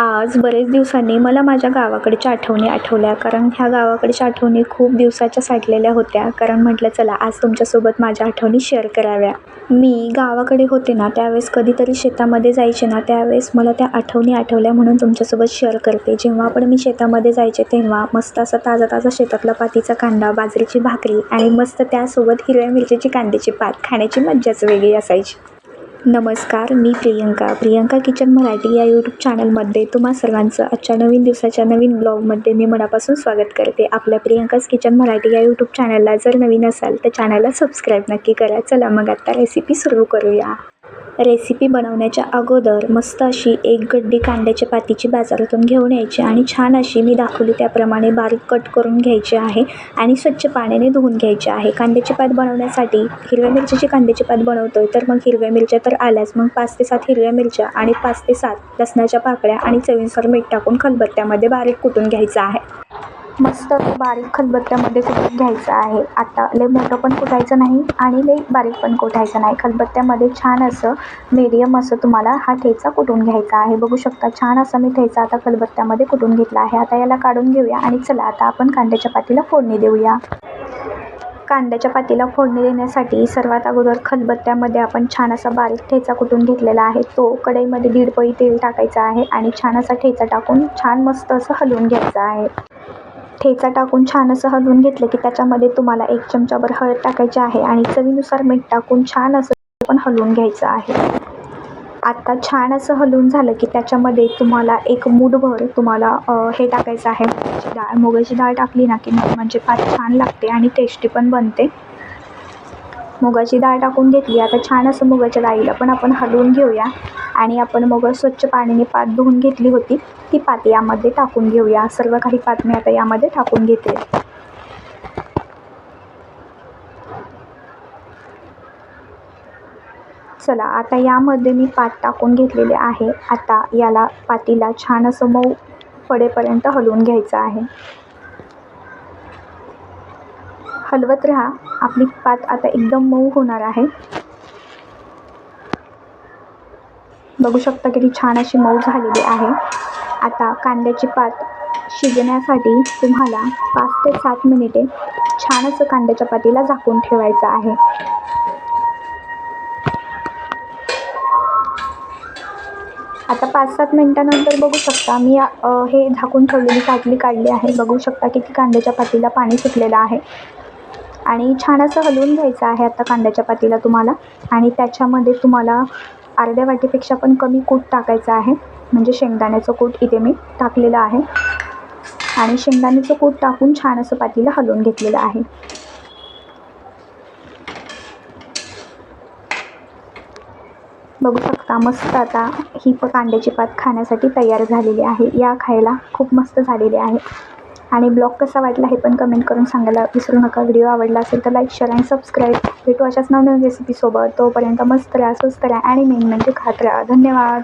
आज बरेच दिवसांनी मला माझ्या गावाकडच्या आठवणी आठवल्या कारण ह्या गावाकडच्या आठवणी खूप दिवसाच्या साठलेल्या होत्या. कारण म्हटलं चला आज तुमच्यासोबत माझ्या आठवणी शेअर कराव्या. मी गावाकडे होते ना त्यावेळेस कधीतरी शेतामध्ये जायचे ना त्यावेळेस मला त्या आठवणी आठवल्या म्हणून तुमच्यासोबत शेअर करते. जेव्हा पण मी शेतामध्ये जायचे तेव्हा मस्त असा ताजा ताजा शेतातला पातीचा कांदा बाजरीची भाकरी आणि मस्त त्यासोबत हिरव्या मिरचीची कांद्याची पात खाण्याची मज्जाच वेगळी असायची. नमस्कार मी प्रियंका. प्रियंका किचन मराठी या यूट्यूब चॅनलमध्ये तुम्हा सर्वांचं आजच्या नवीन दिवसाच्या नवीन ब्लॉगमध्ये मी मनापासून स्वागत करते. आपल्या प्रियंकाच किचन मराठी या यूट्यूब चॅनलला जर नवीन असाल तर चॅनलला सबस्क्राईब नक्की करा. चला मग आत्ता रेसिपी सुरू करूया. रेसिपी बनवण्याच्या अगोदर मस्त अशी एक गड्डी कांद्याच्या पातीची बाजारातून घेऊन यायची आणि छान अशी मी दाखवली त्याप्रमाणे बारीक कट करून घ्यायची आहे आणि स्वच्छ पाण्याने धुवून घ्यायची आहे. कांद्याची पात बनवण्यासाठी हिरव्या मिरचीची कांद्याची पात बनवतो तर मग हिरव्या मिरच्या तर आल्याच. मग पाच ते सात हिरव्या मिरच्या आणि पाच ते सात लसणाच्या पाकळ्या आणि चवीनुसार मीठ टाकून खलबत्त्यामध्ये बारीक कुटून घ्यायचं आहे. मस्त बारीक खलबत्त्यामध्ये कुटून घ्यायचं आहे? आता लय मोठं पण कुटायचं नाही आणि लय बारीक पण कुटायचं नाही. खलबत्त्यामध्ये छान असं मीडियम असं तुम्हाला हा ठेचा कुटून घ्यायचा आहे? बघू शकता छान असा मी ठेचा आता खलबत्त्यामध्ये कुटून घेतला आहे. आता याला काढून घेऊया आणि चला आता आपण कांद्याच्या पातीला फोडणी देऊया. कांद्याच्या पातीला फोडणी देण्यासाठी सर्वात अगोदर खलबत्त्यामध्ये आपण छान असा बारीक ठेचा कुटून घेतलेला आहे तो कढईमध्ये दीड पळी तेल टाकायचा आहे आणि छान असा ठेचा टाकून छान मस्त असं हलवून घ्यायचं आहे. ठेचा टाकून छान असं हलवून घेतलं की त्याच्यामध्ये तुम्हाला एक चमचाभर हळद टाकायची आहे आणि चवीनुसार मीठ टाकून छान असं पण हलवून घ्यायचं आहे. आत्ता छान असं हलवून झालं की त्याच्यामध्ये तुम्हाला एक मूठभर तुम्हाला हे टाकायचं आहे. डाळ मुगाची डाळ टाकली ना की म्हणजे फार छान लागते आणि टेस्टी पण बनते. मुगाची डाळ टाकून घेतली. आता छान असं मुगाच्या डाळीला पण आपण हलवून घेऊया. आणि आपण मग स्वच्छ पाण्याने पात धुवून घेतली होती ती पात यामध्ये टाकून घेऊया. सर्व काही पात मी आता यामध्ये टाकून घेते. चला आता यामध्ये मी पात टाकून घेतलेले आहे. आता याला पातीला छान असं मऊ पडेपर्यंत हलवून घ्यायचं आहे. हलवत राहा. आपली पात आता एकदम मऊ होणार आहे. बघू शकता किती छान अशी मऊ झालेली आहे. आता कांद्याची पात शिजण्यासाठी तुम्हाला पाच ते सात मिनिटे छान असं कांद्याच्या पातीला झाकून ठेवायचं आहे. आता पाच सात मिनटानंतर बघू शकता मी हे झाकून ठेवलेली साटली काढली आहे. बघू शकता किती कांद्याच्या पातीला पाणी सुटलेलं आहे. आणि छान असं हलवून घ्यायचं आहे आता कांद्याच्या पातीला तुम्हाला. आणि त्याच्यामध्ये तुम्हाला अर्ध्या वाटीपेक्षा पण कमी कूट टाकायचं आहे. म्हणजे शेंगदाण्याचं कूट इथे मी टाकलेलं आहे. आणि शेंगदाण्याचं कूट टाकून छान असं पातीला हलवून घेतलेलं आहे. बघू शकता मस्त आता ही प कांद्याची पात खाण्यासाठी तयार झालेली आहे. या खायला खूप मस्त झालेली आहे. आणि ब्लॉग कसा वाटला हे पण कमेंट करून सांगायला विसरू नका. व्हिडिओ आवडला असेल तर लाईक शेअर आणि सबस्क्राईब भेटू अशाच नवनवीन रेसिपीसोबत तोपर्यंत मस्त राहा स्वस्त राहा आणि मेन म्हणजे खात राहा. धन्यवाद.